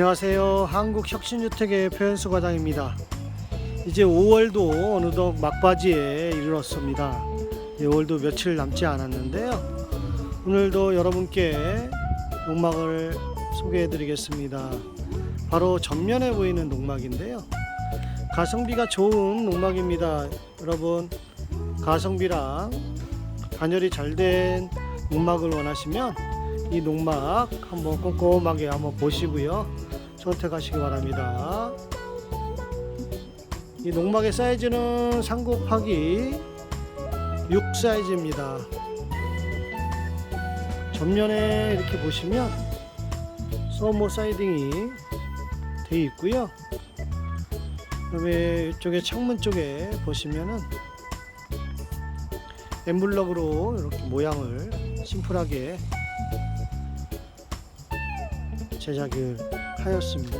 안녕하세요. 한국혁신주택의 표현수 과장입니다. 이제 5월도 어느덧 막바지에 이르렀습니다. 5월도 며칠 남지 않았는데요. 오늘도 여러분께 농막을 소개해 드리겠습니다. 바로 전면에 보이는 농막인데요. 가성비가 좋은 농막입니다. 여러분, 가성비랑 단열이 잘 된 농막을 원하시면 이 농막 한번 꼼꼼하게 한번 보시고요. 선택하시기 바랍니다. 이 농막의 사이즈는 3 곱하기 6 사이즈입니다. 전면에 이렇게 보시면 서모 사이딩이 되어 있고요. 그다음에 이쪽에 창문 쪽에 보시면은 엠블럭으로 이렇게 모양을 심플하게 제작을 하였습니다.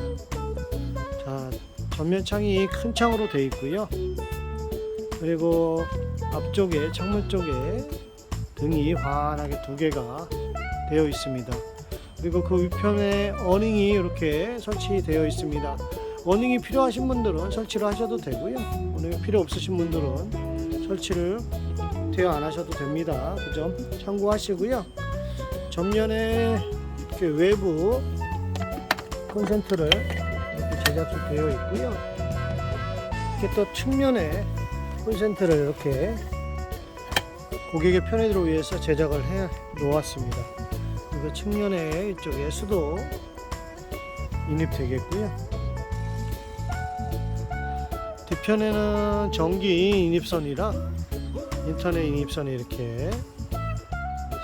자, 전면 창이 큰 창으로 되어 있고요. 그리고 앞쪽에 창문 쪽에 등이 환하게 두 개가 되어 있습니다. 그리고 그 위편에 어닝이 이렇게 설치되어 있습니다. 어닝이 필요하신 분들은 설치를 하셔도 되고요. 어닝이 필요 없으신 분들은 설치를 대여 안 하셔도 됩니다. 그 점 참고하시고요. 전면에 이렇게 외부 콘센트를 이렇게 제작되어 있고요. 이렇게 또 측면에 콘센트를 이렇게 고객의 편의를 위해서 제작을 해 놓았습니다. 그리고 측면에 이쪽에 수도 인입되겠고요. 뒤편에는 전기 인입선이라 인터넷 인입선이 이렇게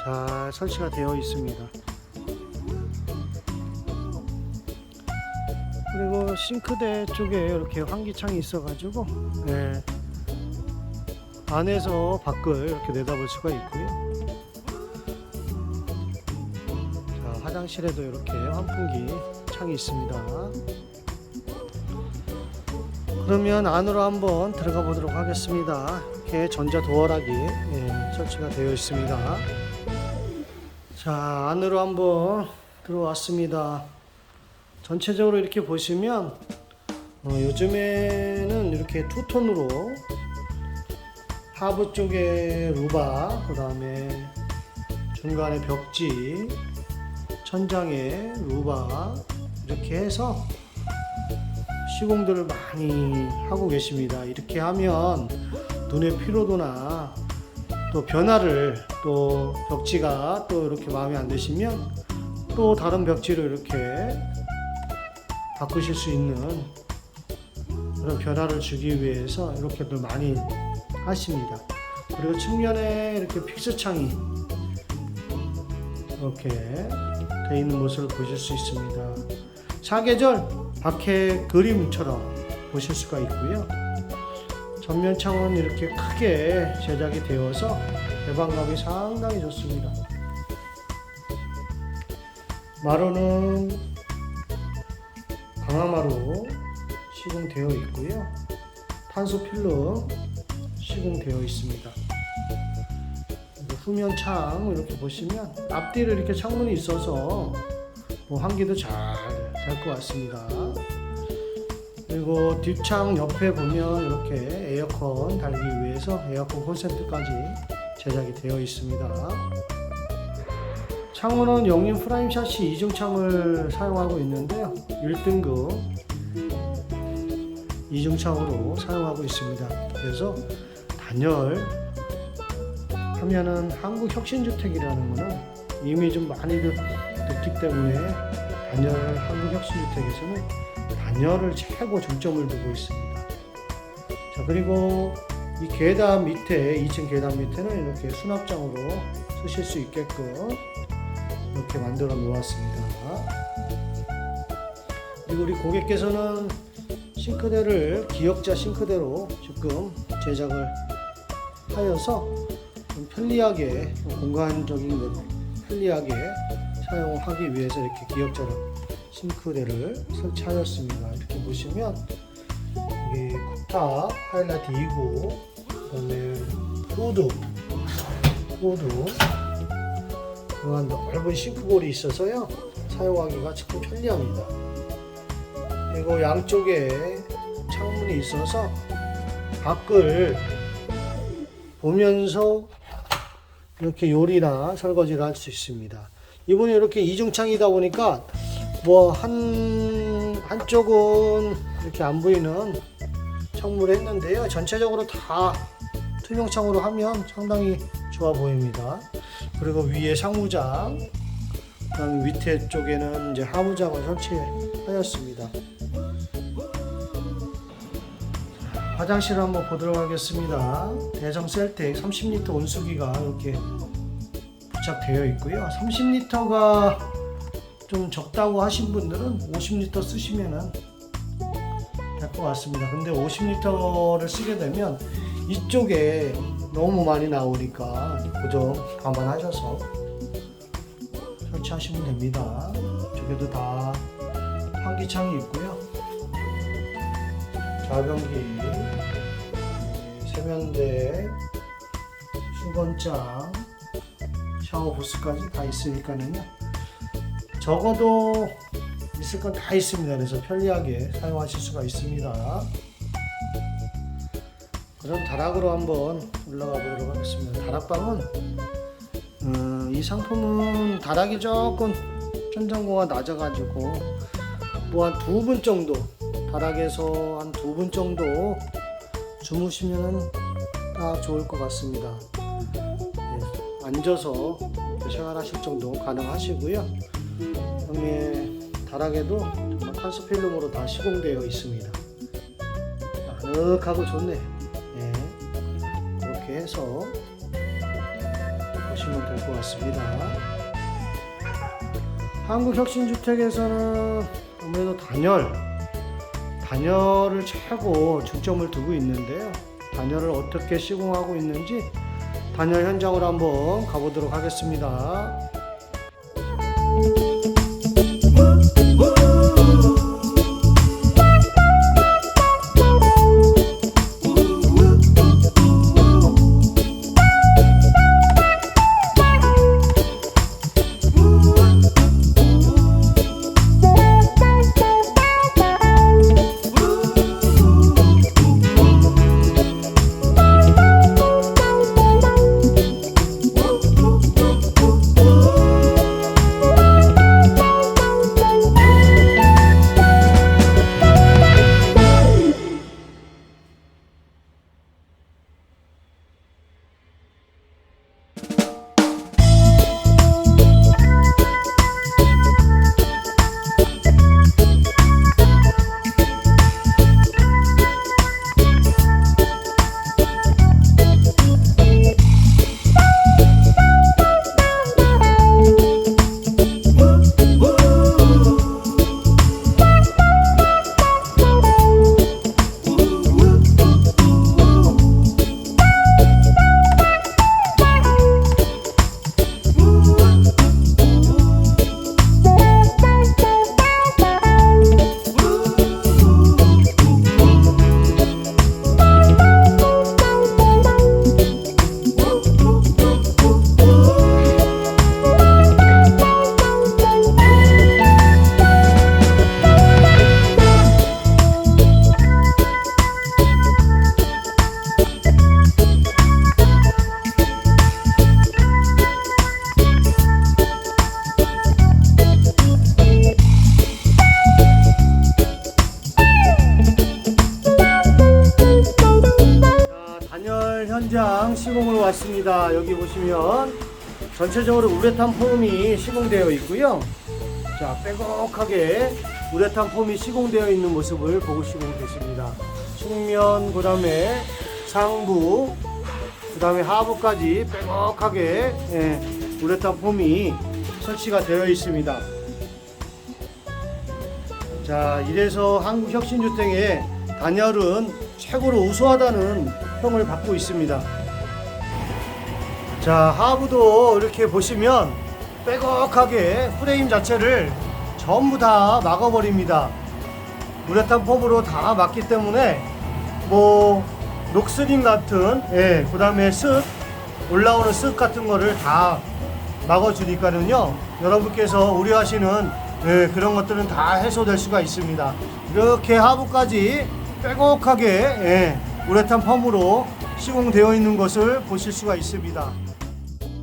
잘 설치가 되어 있습니다. 그리고 싱크대 쪽에 이렇게 환기창이 있어가지고 네, 안에서 밖을 이렇게 내다볼 수가 있고요. 자, 화장실에도 이렇게 환풍기 창이 있습니다. 그러면 안으로 한번 들어가 보도록 하겠습니다. 이렇게 전자 도어락이 예, 설치가 되어 있습니다. 자, 안으로 한번 들어왔습니다. 전체적으로 이렇게 보시면 어, 요즘에는 이렇게 투톤으로 하부 쪽에 루바, 그 다음에 중간에 벽지, 천장에 루바 이렇게 해서 시공들을 많이 하고 계십니다. 이렇게 하면 눈의 피로도나 또 변화를 또 벽지가 또 이렇게 마음에 안 드시면 또 다른 벽지를 이렇게 바꾸실 수 있는 그런 변화를 주기 위해서 이렇게들 많이 하십니다. 그리고 측면에 이렇게 픽스 창이 이렇게 돼 있는 모습을 보실 수 있습니다. 사계절 밖에 그림처럼 보실 수가 있고요. 전면 창은 이렇게 크게 제작이 되어서 개방감이 상당히 좋습니다. 마루는 강화마루 시공되어 있고요. 탄소 필름 시공되어 있습니다. 후면 창 이렇게 보시면 앞뒤로 이렇게 창문이 있어서 뭐 환기도 잘 될 것 같습니다. 그리고 뒷창 옆에 보면 이렇게 에어컨 달기 위해서 에어컨 콘센트까지 제작이 되어 있습니다. 창문은 영림 프라임 샤시 이중창을 사용하고 있는데요. 1등급 이중창으로 사용하고 있습니다. 그래서 단열 하면은 한국 혁신주택이라는 거는 이미 좀 많이들 듣기 때문에 단열 한국 혁신주택에서는 단열을 최고 중점을 두고 있습니다. 자 그리고 이 계단 밑에 2층 계단 밑에는 이렇게 수납장으로 쓰실 수 있게끔 이렇게 만들어 놓았습니다. 그리고 우리 고객께서는 싱크대를 기역자 싱크대로 지금 제작을 하여서 좀 편리하게 공간적인 것 편리하게 사용하기 위해서 이렇게 기역자 싱크대를 설치하였습니다. 이렇게 보시면 이게 쿡탑 하이라이트 2구 그다음에 후드 후드 그한 넓은 싱크볼이 있어서요 사용하기가 참 편리합니다. 그리고 양쪽에 창문이 있어서 밖을 보면서 이렇게 요리나 설거지를 할 수 있습니다. 이번에 이렇게 이중창이다 보니까 뭐 한 한쪽은 이렇게 안 보이는 창문을 했는데요. 전체적으로 다 투명창으로 하면 상당히 좋아 보입니다. 그리고 위에 상무장, 그다음 밑에 쪽에는 이제 하무장을 설치하였습니다. 화장실 한번 보도록 하겠습니다. 대성 셀텍 30리터 온수기가 이렇게 부착되어 있고요. 30리터가 좀 적다고 하신 분들은 50리터 쓰시면은 될 것 같습니다. 근데 50리터를 쓰게 되면 이쪽에 너무 많이 나오니까 고정 감안하셔서 설치하시면 됩니다. 저기도 다 환기창이 있고요. 좌변기, 네, 세면대, 수건장, 샤워 부스까지 다 있으니까는요. 적어도 있을 건 다 있습니다. 그래서 편리하게 사용하실 수가 있습니다. 그럼 다락으로 한번 올라가 보도록 하겠습니다. 다락방은 음, 이 상품은 다락이 조금 천장고가 낮아가지고 뭐 한 두 분 정도 다락에서 한 두 분 정도 주무시면은 딱 좋을 것 같습니다. 네, 앉아서 생활하실 정도 가능하시고요. 그다음에 다락에도 정말 탄소 필름으로 다 시공되어 있습니다. 아늑하고 좋네. 해서 보시면 될 것 같습니다. 한국혁신주택에서는 아무래도 단열, 단열을 최고 중점을 두고 있는데요. 단열을 어떻게 시공하고 있는지 단열 현장으로 한번 가보도록 하겠습니다. 현장 시공으로 왔습니다. 여기 보시면 전체적으로 우레탄 폼이 시공되어 있고요. 자, 빼곡하게 우레탄 폼이 시공되어 있는 모습을 보고 시공됐습니다. 측면, 그 다음에 상부, 그 다음에 하부까지 빼곡하게 예, 우레탄 폼이 설치가 되어 있습니다. 자, 이래서 한국혁신주택의 단열은 최고로 우수하다는 평을 받고 있습니다. 자, 하부도 이렇게 보시면 빼곡하게 프레임 자체를 전부 다 막아버립니다. 우레탄 폼으로 다 막기 때문에 뭐 녹슬림 같은 예, 그다음에 습 올라오는 습 같은 거를 다 막아주니까는요. 여러분께서 우려하시는 예, 그런 것들은 다 해소될 수가 있습니다. 이렇게 하부까지 빼곡하게 예, 우레탄 펌으로 시공되어 있는 것을 보실 수가 있습니다.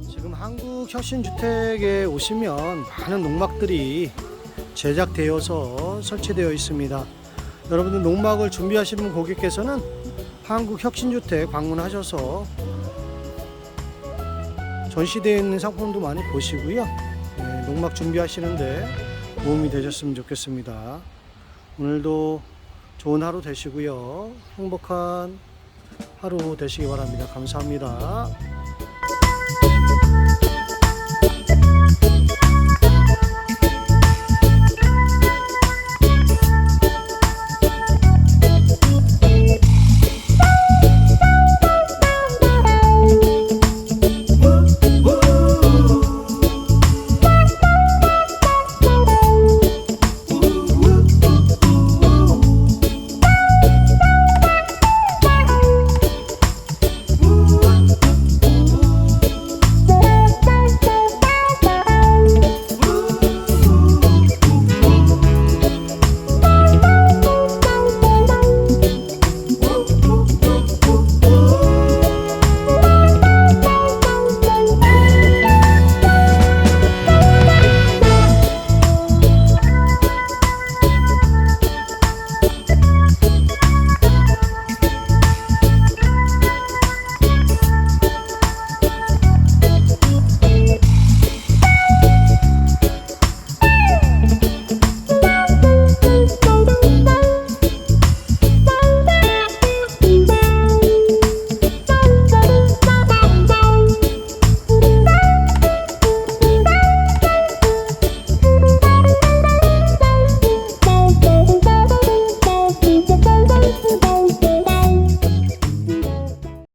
지금 한국 혁신주택에 오시면 많은 농막들이 제작되어서 설치되어 있습니다. 여러분들 농막을 준비하시는 고객께서는 한국 혁신주택 방문하셔서 전시되어 있는 상품도 많이 보시고요. 예, 농막 준비하시는데 도움이 되셨으면 좋겠습니다. 오늘도 좋은 하루 되시고요. 행복한 하루 되시기 바랍니다. 감사합니다.